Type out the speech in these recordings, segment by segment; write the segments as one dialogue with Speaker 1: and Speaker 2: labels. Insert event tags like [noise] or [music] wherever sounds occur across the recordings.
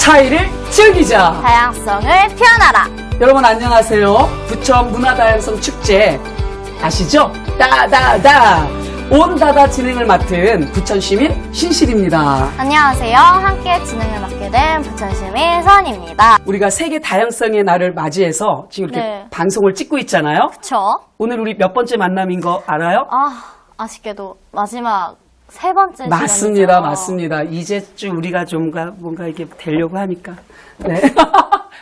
Speaker 1: 차이를 즐기자.
Speaker 2: 다양성을 표현하라.
Speaker 1: 여러분 안녕하세요. 부천 문화다양성 축제 아시죠? 따다다 온다다 진행을 맡은 부천시민 신실입니다.
Speaker 2: 안녕하세요. 함께 진행을 맡게 된 부천시민 선입니다.
Speaker 1: 우리가 세계 다양성의 날을 맞이해서 지금 이렇게
Speaker 2: 네.
Speaker 1: 방송을 찍고 있잖아요.
Speaker 2: 그쵸?
Speaker 1: 오늘 우리 몇 번째 만남인 거 알아요?
Speaker 2: 아, 아쉽게도 마지막 세 번째
Speaker 1: 맞습니다,
Speaker 2: 시간이죠.
Speaker 1: 맞습니다. 이제쯤 우리가 좀가 뭔가 이렇게 되려고 하니까. 네. [laughs]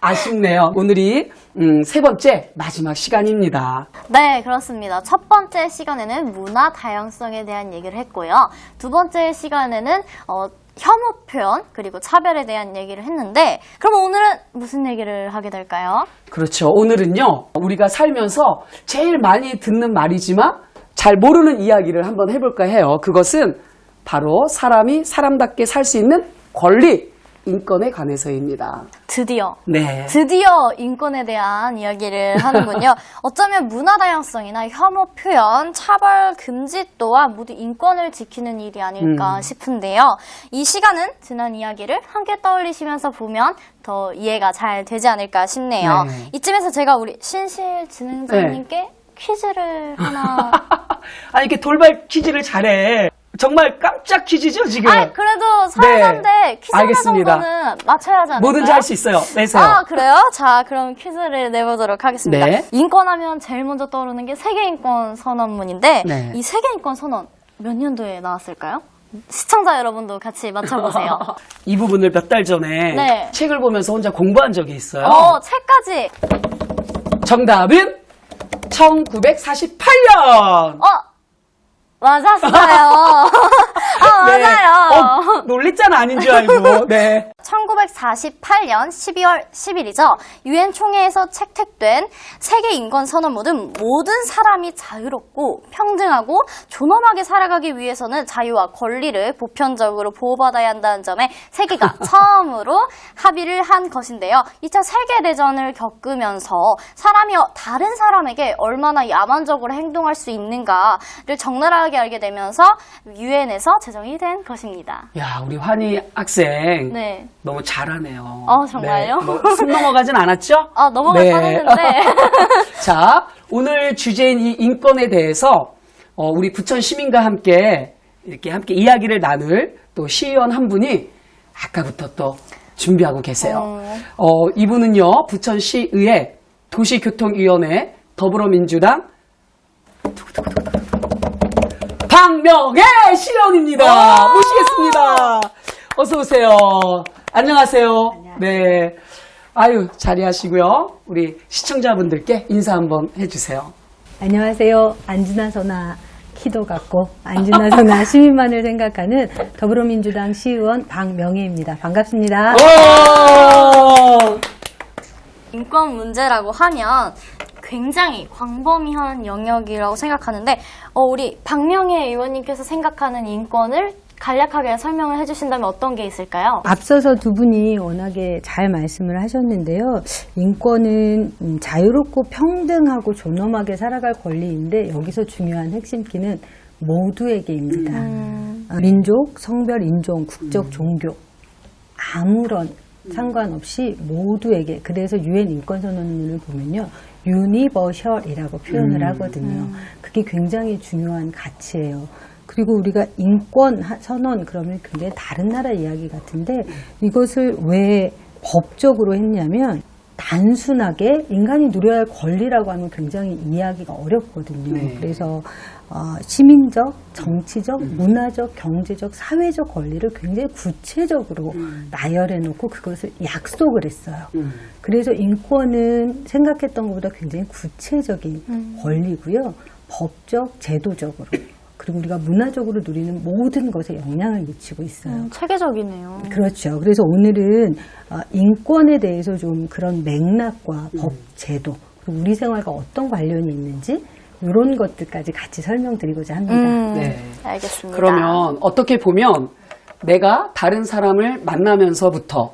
Speaker 1: 아쉽네요. 오늘이 음, 세 번째 마지막 시간입니다.
Speaker 2: 네, 그렇습니다. 첫 번째 시간에는 문화 다양성에 대한 얘기를 했고요. 두 번째 시간에는 어, 혐오 표현 그리고 차별에 대한 얘기를 했는데 그럼 오늘은 무슨 얘기를 하게 될까요?
Speaker 1: 그렇죠. 오늘은요, 우리가 살면서 제일 많이 듣는 말이지만 잘 모르는 이야기를 한번 해볼까 해요. 그것은 바로 사람이 사람답게 살 수 있는 권리, 인권에 관해서입니다.
Speaker 2: 드디어
Speaker 1: 네.
Speaker 2: 드디어 인권에 대한 이야기를 하는군요. [laughs] 어쩌면 문화 다양성이나 혐오 표현, 차별 금지 또한 모두 인권을 지키는 일이 아닐까
Speaker 1: 음.
Speaker 2: 싶은데요. 이 시간은 지난 이야기를 함께 떠올리시면서 보면 더 이해가 잘 되지 않을까 싶네요.
Speaker 1: 네.
Speaker 2: 이쯤에서 제가 우리 신실 진행자님께 퀴즈를 하나. [laughs]
Speaker 1: 아, 이렇게 돌발 퀴즈를 잘해. 정말 깜짝 퀴즈죠, 지금?
Speaker 2: 아, 그래도 퀴즈 하나
Speaker 1: 네. 알겠습니다.
Speaker 2: 정도는 맞춰야 않을까요?
Speaker 1: 뭐든지 할 수 있어요. 내세요.
Speaker 2: 아, 그래요? 자, 그럼 퀴즈를 내보도록 하겠습니다.
Speaker 1: 네.
Speaker 2: 인권하면 제일 먼저 떠오르는 게 세계 인권 선언문인데,
Speaker 1: 네.
Speaker 2: 이 세계 인권 선언 몇 년도에 나왔을까요? 시청자 여러분도 같이 맞춰보세요. [laughs]
Speaker 1: 이 부분을 몇 달 전에
Speaker 2: 네.
Speaker 1: 책을 보면서 혼자 공부한 적이 있어요.
Speaker 2: 어, 책까지.
Speaker 1: 정답은 1948년.
Speaker 2: 어, 맞았어요. [laughs] 아, 맞아요.
Speaker 1: 어, 놀랬잖아, 아닌 줄 알고. [laughs] 네.
Speaker 2: 1948년 12월 10일이죠. 유엔 총회에서 채택된 세계 인권 선언문 은 모든 사람이 자유롭고 평등하고 존엄하게 살아가기 위해서는 자유와 권리를 보편적으로 보호받아야 한다는 점에 세계가 [laughs] 처음으로 합의를 한 것인데요. 2차 세계 대전을 겪으면서 사람이 다른 사람에게 얼마나 야만적으로 행동할 수 있는가를 적나라하게 알게 되면서 유엔에서 제정이 된 것입니다.
Speaker 1: 야, 우리 환희 학생.
Speaker 2: 네.
Speaker 1: 너무 잘하네요.
Speaker 2: 어, 정말요?
Speaker 1: 네. 뭐숨 넘어가진 않았죠? [laughs]
Speaker 2: 아, 넘어갈
Speaker 1: 네.
Speaker 2: 뻔했는데. [laughs]
Speaker 1: 자, 오늘 주제인 이 인권에 대해서 어, 우리 부천 시민과 함께 이렇게 함께 이야기를 나눌 또 시의원 한 분이 아까부터 또 준비하고 계세요.
Speaker 2: 어.
Speaker 1: 어, 이분은요, 부천시의회 도시교통위원회 더불어민주당 박명애 시의원입니다. 모시겠습니다. 어서 오세요. 안녕하세요. 네. 아유, 자리하시고요. 우리 시청자분들께 인사 한번 해주세요.
Speaker 3: 안녕하세요. 안지나서나 키도 같고 안지나서나 [laughs] 시민만을 생각하는 더불어민주당 시의원 박명혜입니다. 반갑습니다.
Speaker 1: 오!
Speaker 2: 인권 문제라고 하면 굉장히 광범위한 영역이라고 생각하는데 어, 우리 박명혜 의원님께서 생각하는 인권을 간략하게 설명을 해주신다면 어떤 게 있을까요?
Speaker 3: 앞서서 두 분이 워낙에 잘 말씀을 하셨는데요. 인권은 음, 자유롭고 평등하고 존엄하게 살아갈 권리인데 여기서 중요한 핵심 키는 모두에게입니다. 아, 민족, 성별, 인종, 국적, 종교 아무런 상관없이 모두에게 그래서 유엔 인권 선언문을 보면요 유니버셜이라고 표현을 하거든요. 그게 굉장히 중요한 가치예요. 그리고 우리가 인권 하- 선언 그러면 굉장히 다른 나라 이야기 같은데 이것을 왜 법적으로 했냐면 단순하게 인간이 누려야 할 권리라고 하면 굉장히 이해하기가 어렵거든요.
Speaker 1: 네.
Speaker 3: 그래서 어, 시민적, 정치적, 문화적, 경제적, 사회적 권리를 굉장히 구체적으로 나열해 놓고 그것을 약속을 했어요.
Speaker 1: 음.
Speaker 3: 그래서 인권은 생각했던 것보다 굉장히 구체적인 권리고요. 법적, 제도적으로. 그리고 우리가 문화적으로 누리는 모든 것에 영향을 미치고 있어요.
Speaker 2: 음, 체계적이네요.
Speaker 3: 그렇죠. 그래서 오늘은 어, 인권에 대해서 좀 그런 맥락과 법, 제도, 그리고 우리 생활과 어떤 관련이 있는지 이런 것들까지 같이 설명드리고자 합니다.
Speaker 2: 음,
Speaker 1: 네.
Speaker 2: 알겠습니다.
Speaker 1: 그러면 어떻게 보면 내가 다른 사람을 만나면서부터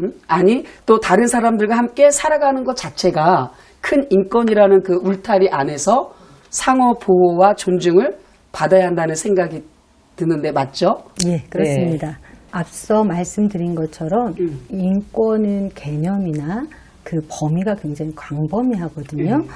Speaker 1: 음? 아니 또 다른 사람들과 함께 살아가는 것 자체가 큰 인권이라는 그 울타리 안에서 상호 보호와 존중을 받아야 한다는 생각이 드는데 맞죠?
Speaker 3: 예, 그렇습니다. 앞서 말씀드린 것처럼
Speaker 1: 음.
Speaker 3: 인권은 개념이나 그 범위가 굉장히 광범위하거든요.
Speaker 1: 음.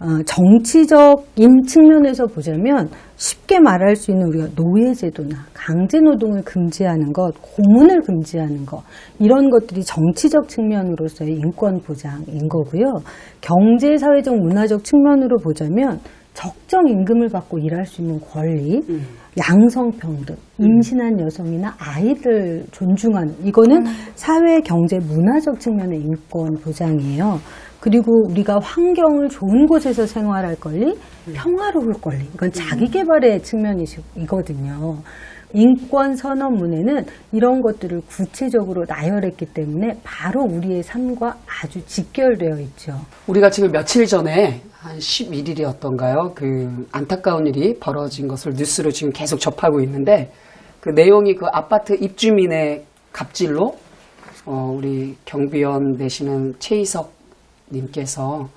Speaker 3: 어, 정치적인 측면에서 보자면 쉽게 말할 수 있는 우리가 노예제도나 강제노동을 금지하는 것, 고문을 금지하는 것 이런 것들이 정치적 측면으로서의 인권 보장인 거고요. 경제, 사회적, 문화적 측면으로 보자면 적정 임금을 받고 일할 수 있는 권리,
Speaker 1: 음.
Speaker 3: 양성평등, 임신한 여성이나 아이를 존중하는 이거는 사회, 경제, 문화적 측면의 인권 보장이에요. 그리고 우리가 환경을 좋은 곳에서 생활할 권리, 평화로울 권리, 이건 자기 개발의 측면이거든요. 인권 선언문에는 이런 것들을 구체적으로 나열했기 때문에 바로 우리의 삶과 아주 직결되어 있죠.
Speaker 1: 우리가 지금 며칠 전에 한 11일이었던가요? 그 안타까운 일이 벌어진 것을 뉴스로 지금 계속 접하고 있는데 그 내용이 그 아파트 입주민의 갑질로 어, 우리 경비원 되시는 최희석 님께서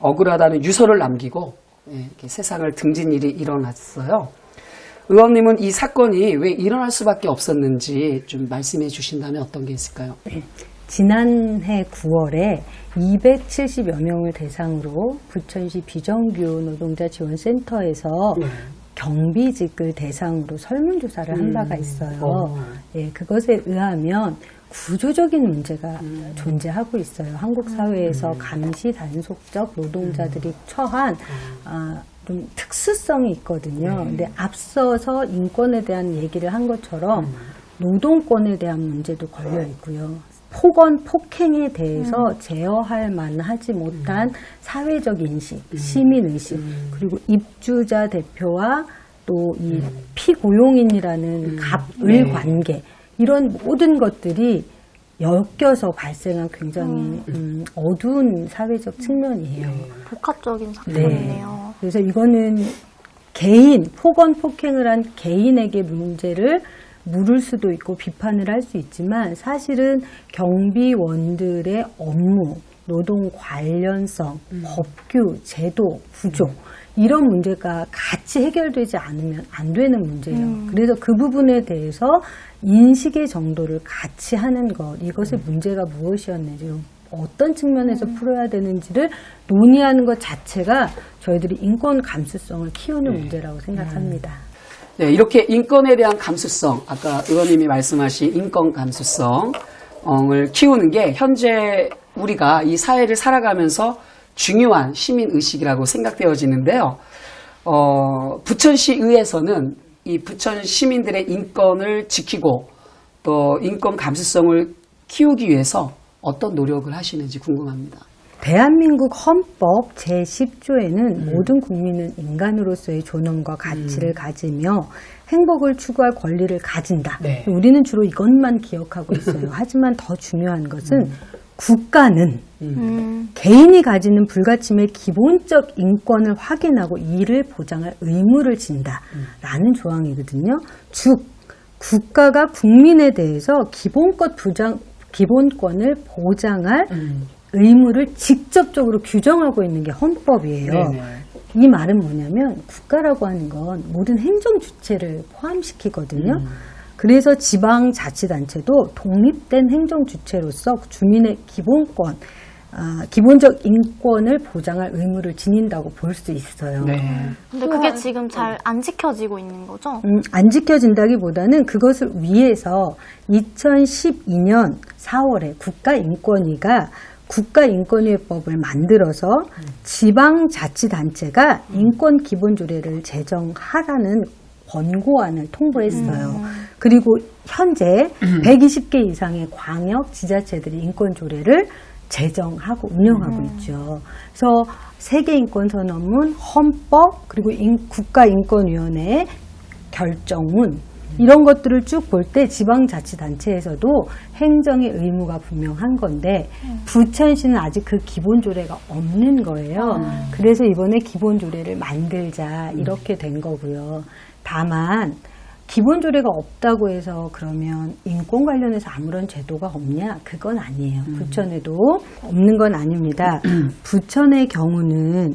Speaker 1: 억울하다는 유서를 남기고 예, 세상을 등진 일이 일어났어요. 의원님은 이 사건이 왜 일어날 수밖에 없었는지 좀 말씀해 주신다면 어떤 게 있을까요?
Speaker 3: 지난해 9월에 270여 명을 대상으로 부천시 비정규 노동자 지원센터에서
Speaker 1: 네.
Speaker 3: 경비직을 대상으로 설문조사를 한 바가 있어요.
Speaker 1: 어.
Speaker 3: 예, 그것에 의하면 구조적인 문제가 존재하고 있어요. 한국 사회에서 감시 단속적 노동자들이 처한 아, 좀 특수성이 있거든요. 근데 앞서서 인권에 대한 얘기를 한 것처럼 노동권에 대한 문제도 걸려 있고요. 폭언, 폭행에 대해서 제어할 만하지 못한 사회적 인식, 시민 의식, 그리고 입주자 대표와 또이 피고용인이라는 갑을
Speaker 1: 네.
Speaker 3: 관계 이런 모든 것들이 엮여서 발생한 굉장히 음, 어두운 사회적 측면이에요.
Speaker 2: 복합적인 사건이네요.
Speaker 3: 그래서 이거는 개인, 폭언, 폭행을 한 개인에게 문제를 물을 수도 있고 비판을 할 수 있지만 사실은 경비원들의 업무, 노동 관련성, 법규, 제도, 구조 이런 문제가 같이 해결되지 않으면 안 되는 문제예요. 그래서 그 부분에 대해서 인식의 정도를 같이 하는 것, 이것의 문제가 무엇이었는지 어떤 측면에서 풀어야 되는지를 논의하는 것 자체가 저희들이 인권 감수성을 키우는 문제라고 생각합니다.
Speaker 1: 네, 이렇게 인권에 대한 감수성, 아까 의원님이 말씀하신 인권 감수성을 키우는 게 현재 우리가 이 사회를 살아가면서 중요한 시민 의식이라고 생각되어지는데요. 어, 부천시 의회에서는 이 부천 시민들의 인권을 지키고 또 인권 감수성을 키우기 위해서 어떤 노력을 하시는지 궁금합니다.
Speaker 3: 대한민국 헌법 제10조에는 모든 국민은 인간으로서의 존엄과 가치를 가지며 행복을 추구할 권리를 가진다.
Speaker 1: 네.
Speaker 3: 우리는 주로 이것만 기억하고 있어요. [laughs] 하지만 더 중요한 것은 국가는
Speaker 2: 음.
Speaker 3: 개인이 가지는 불가침의 기본적 인권을 확인하고 이를 보장할 의무를 진다라는 조항이거든요. 즉 국가가 국민에 대해서 기본권 부장 기본권을 보장할 의무를 직접적으로 규정하고 있는 게 헌법이에요.
Speaker 1: 네네.
Speaker 3: 이 말은 뭐냐면 국가라고 하는 건 모든 행정 주체를 포함시키거든요. 그래서 지방자치단체도 독립된 행정 주체로서 주민의 기본권, 아, 기본적 인권을 보장할 의무를 지닌다고 볼 수 있어요.
Speaker 1: 네.
Speaker 2: 근데 그게 지금 잘 안 지켜지고 있는 거죠?
Speaker 3: 음, 안 지켜진다기보다는 그것을 위해서 2012년 4월에 국가인권위가 국가인권위법을 만들어서 지방자치단체가 인권기본조례를 제정하라는 권고안을 통보했어요. 그리고 현재 120개 이상의 광역 지자체들이 인권조례를 제정하고 운영하고 있죠. 그래서 세계인권선언문, 헌법, 그리고 인- 국가인권위원회의 결정문 이런 것들을 쭉 볼 때 지방자치단체에서도 행정의 의무가 분명한 건데 부천시는 아직 그 기본 조례가 없는 거예요. 그래서 이번에 기본 조례를 만들자 이렇게 된 거고요. 다만 기본 조례가 없다고 해서 그러면 인권 관련해서 아무런 제도가 없냐? 그건 아니에요. 부천에도 없는 건 아닙니다. [clears throat] 부천의 경우는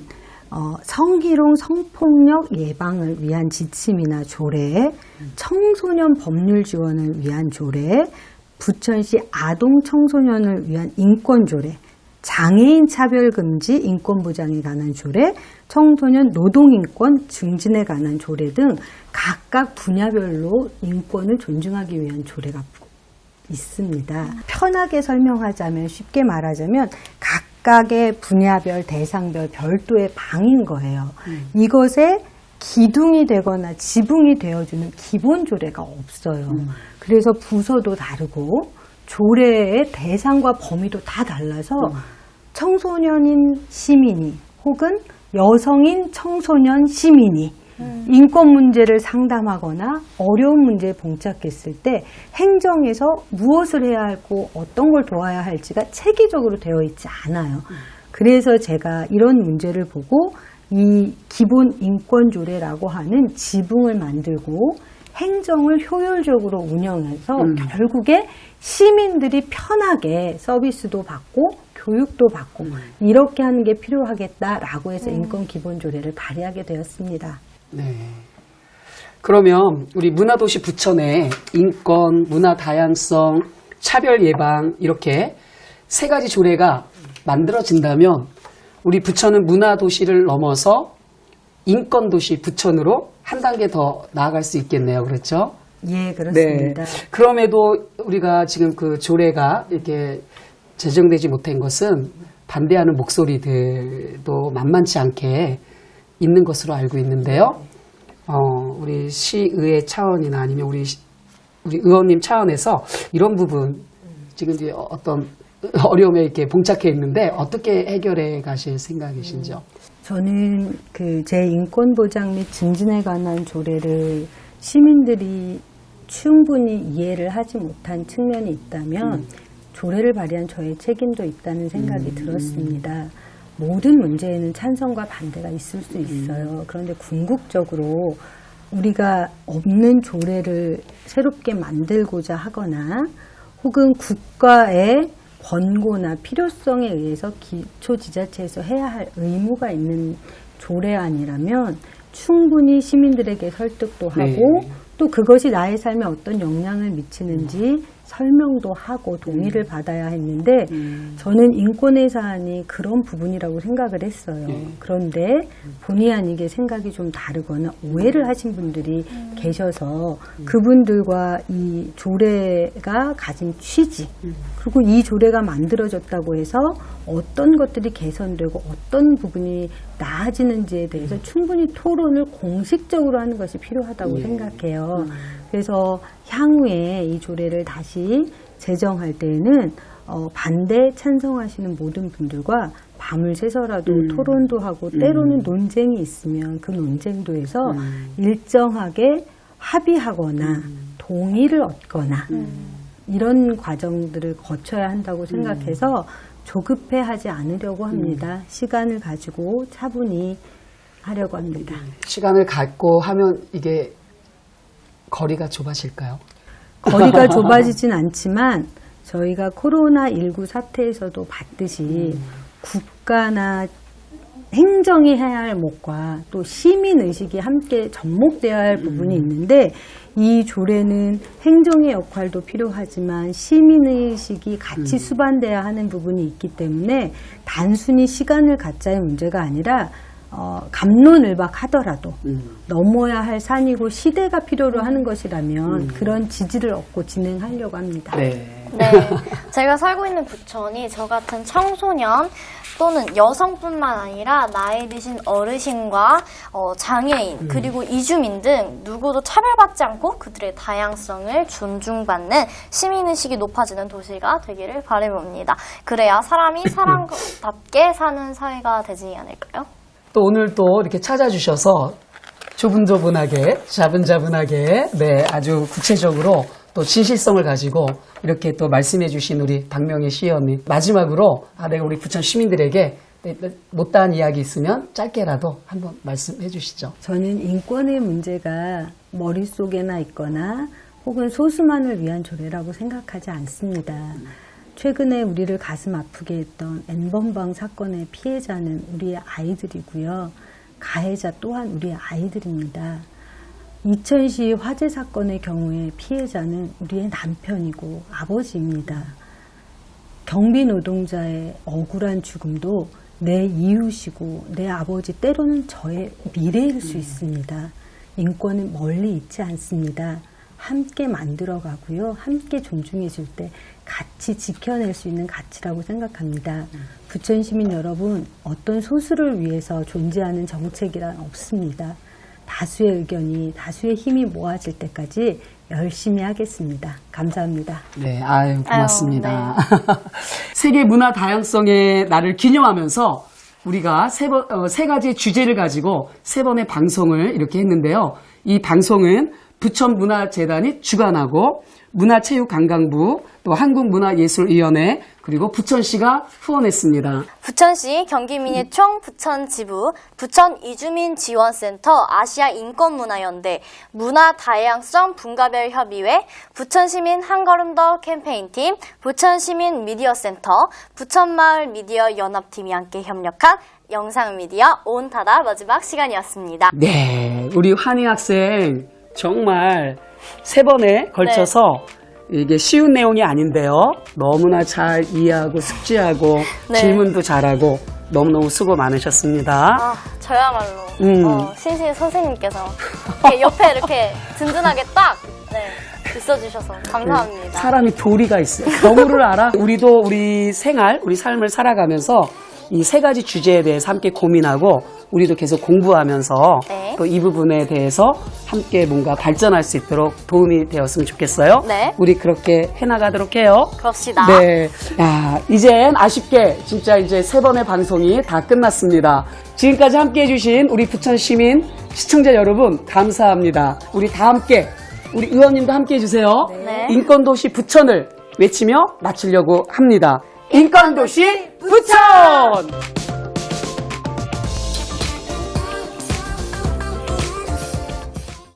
Speaker 3: 어, 성희롱 성폭력 예방을 위한 지침이나 조례, 청소년 법률 지원을 위한 조례, 부천시 아동 청소년을 위한 인권 조례, 장애인 차별 금지 인권 보장에 관한 조례, 청소년 노동 인권 증진에 관한 조례 등 각각 분야별로 인권을 존중하기 위한 조례가 있습니다. 편하게 설명하자면 쉽게 말하자면 각각의 분야별 대상별 별도의 방인 거예요. 이것에 기둥이 되거나 지붕이 되어주는 기본 조례가 없어요. 그래서 부서도 다르고 조례의 대상과 범위도 다 달라서 청소년인 시민이 혹은 여성인 청소년 시민이 인권 문제를 상담하거나 어려운 문제에 봉착했을 때 행정에서 무엇을 해야 하고 어떤 걸 도와야 할지가 체계적으로 되어 있지 않아요. 그래서 제가 이런 문제를 보고 이 기본 인권 조례라고 하는 지붕을 만들고 행정을 효율적으로 운영해서 결국에 시민들이 편하게 서비스도 받고 교육도 받고 이렇게 하는 게 필요하겠다라고 해서 인권 기본 조례를 발의하게 되었습니다.
Speaker 1: 네. 그러면 우리 문화도시 부천에 인권, 문화 다양성, 차별 예방 이렇게 세 가지 조례가 만들어진다면 우리 부천은 문화도시를 넘어서 인권도시 부천으로 한 단계 더 나아갈 수 있겠네요. 그렇죠?
Speaker 3: 예, 그렇습니다.
Speaker 1: 그럼에도 우리가 지금 그 조례가 이렇게 제정되지 못한 것은 반대하는 목소리들도 만만치 않게 있는 것으로 알고 있는데요. 어, 우리 시의회 차원이나 아니면 우리 시- 우리 의원님 차원에서 이런 부분 지금 이제 어떤 어려움에 이렇게 봉착해 있는데 어떻게 해결해 가실 생각이신지요?
Speaker 3: 저는 그 제 인권 보장 및 증진에 관한 조례를 시민들이 충분히 이해를 하지 못한 측면이 있다면 조례를 발의한 저의 책임도 있다는 생각이 들었습니다. 모든 문제에는 찬성과 반대가 있을 수 있어요. 그런데 궁극적으로 우리가 없는 조례를 새롭게 만들고자 하거나 혹은 국가의 권고나 필요성에 의해서 기초 지자체에서 해야 할 의무가 있는 조례안이라면 충분히 시민들에게 설득도 하고
Speaker 1: 네.
Speaker 3: 또 그것이 나의 삶에 어떤 영향을 미치는지 설명도 하고 동의를 받아야 했는데 저는 인권의 사안이 그런 부분이라고 생각을 했어요. 그런데 본의 아니게 생각이 좀 다르거나 오해를 하신 분들이 계셔서 그분들과 이 조례가 가진 취지 그리고 이 조례가 만들어졌다고 해서 어떤 것들이 개선되고 어떤 부분이 나아지는지에 대해서 충분히 토론을 공식적으로 하는 것이 필요하다고 생각해요. 그래서 향후에 이 조례를 다시 제정할 때에는 어, 반대 찬성하시는 모든 분들과 밤을 새서라도 토론도 하고 때로는 논쟁이 있으면 그 논쟁도에서 일정하게 합의하거나 동의를 얻거나 이런 과정들을 거쳐야 한다고 생각해서 조급해 하지 않으려고 합니다. 시간을 가지고 차분히 하려고 합니다.
Speaker 1: 시간을 갖고 하면 이게 거리가 좁아질까요?
Speaker 3: 거리가 [laughs] 좁아지진 않지만 저희가 코로나19 사태에서도 봤듯이 국가나 행정이 해야 할 몫과 또 시민 의식이 함께 접목되어야 할 부분이 있는데 이 조례는 행정의 역할도 필요하지만 시민 의식이 같이 수반돼야 하는 부분이 있기 때문에 단순히 시간을 갖자의 문제가 아니라 어, 감론을박 하더라도 넘어야 할 산이고 시대가 필요로 하는 것이라면 그런 지지를 얻고 진행하려고 합니다.
Speaker 1: 네.
Speaker 2: 네. 제가 살고 있는 부천이 저 같은 청소년 또는 여성뿐만 아니라 나이 드신 어르신과 어, 장애인 그리고 이주민 등 누구도 차별받지 않고 그들의 다양성을 존중받는 시민의식이 높아지는 도시가 되기를 바라봅니다. 그래야 사람이 [laughs] 사람답게 사는 사회가 되지 않을까요?
Speaker 1: 또 오늘 또 이렇게 찾아주셔서 조분조분하게, 자분자분하게, 네, 아주 구체적으로 또 진실성을 가지고 이렇게 또 말씀해 주신 우리 박명희 시의원님. 마지막으로, 아, 내가 우리 부천 시민들에게 못다한 이야기 있으면 짧게라도 한번 말씀해 주시죠.
Speaker 3: 저는 인권의 문제가 머릿속에나 있거나 혹은 소수만을 위한 조례라고 생각하지 않습니다. 최근에 우리를 가슴 아프게 했던 N번방 사건의 피해자는 우리의 아이들이고요. 가해자 또한 우리의 아이들입니다. 이천시 화재 사건의 경우에 피해자는 우리의 남편이고 아버지입니다. 경비 노동자의 억울한 죽음도 내 이웃이고 내 아버지 때로는 저의 미래일 수 있습니다. 인권은 멀리 있지 않습니다. 함께 만들어 가고요. 함께 존중해 줄 때 같이 지켜낼 수 있는 가치라고 생각합니다. 부천 시민 여러분, 어떤 소수를 위해서 존재하는 정책이란 없습니다. 다수의 의견이, 다수의 힘이 모아질 때까지 열심히 하겠습니다. 감사합니다.
Speaker 1: 네, 아유, 고맙습니다. [laughs] 세계 문화 다양성의 날을 기념하면서 우리가 세, 번, 어, 세 가지 주제를 가지고 세 번의 방송을 이렇게 했는데요. 이 방송은 부천문화재단이 주관하고 문화체육관광부 또 한국문화예술위원회 그리고 부천시가 후원했습니다.
Speaker 2: 부천시 경기민예총 부천지부, 부천 이주민 지원센터 아시아 인권문화연대, 문화다양성 분가별 협의회, 부천시민 한걸음 더 캠페인팀, 부천시민 미디어센터, 부천마을 미디어 연합팀이 함께 협력한 영상미디어 온타다 마지막 시간이었습니다.
Speaker 1: 네, 우리 환희 학생 정말 세 번에 걸쳐서 이게 쉬운 내용이 아닌데요. 너무나 잘 이해하고 숙지하고 [laughs]
Speaker 2: 네.
Speaker 1: 질문도 잘하고 너무너무 수고 많으셨습니다.
Speaker 2: 아, 저야말로
Speaker 1: 음.
Speaker 2: 어, 신신 선생님께서 이렇게 옆에 이렇게 든든하게 딱 네, 있어주셔서 감사합니다.
Speaker 1: 사람이 도리가 있어요. 경우를 알아. 우리도 우리 생활, 우리 삶을 살아가면서 이 세 가지 주제에 대해서 함께 고민하고 우리도 계속 공부하면서
Speaker 2: 네.
Speaker 1: 또 이 부분에 대해서 함께 뭔가 발전할 수 있도록 도움이 되었으면 좋겠어요.
Speaker 2: 네.
Speaker 1: 우리 그렇게 해나가도록 해요.
Speaker 2: 그럽시다.
Speaker 1: 네. 야, 이젠 아쉽게 진짜 이제 세 번의 방송이 다 끝났습니다. 지금까지 함께 해주신 우리 부천 시민 시청자 여러분, 감사합니다. 우리 다 함께, 우리 의원님도 함께 해주세요.
Speaker 2: 네.
Speaker 1: 인권도시 부천을 외치며 마치려고 합니다. 인권도시 부천!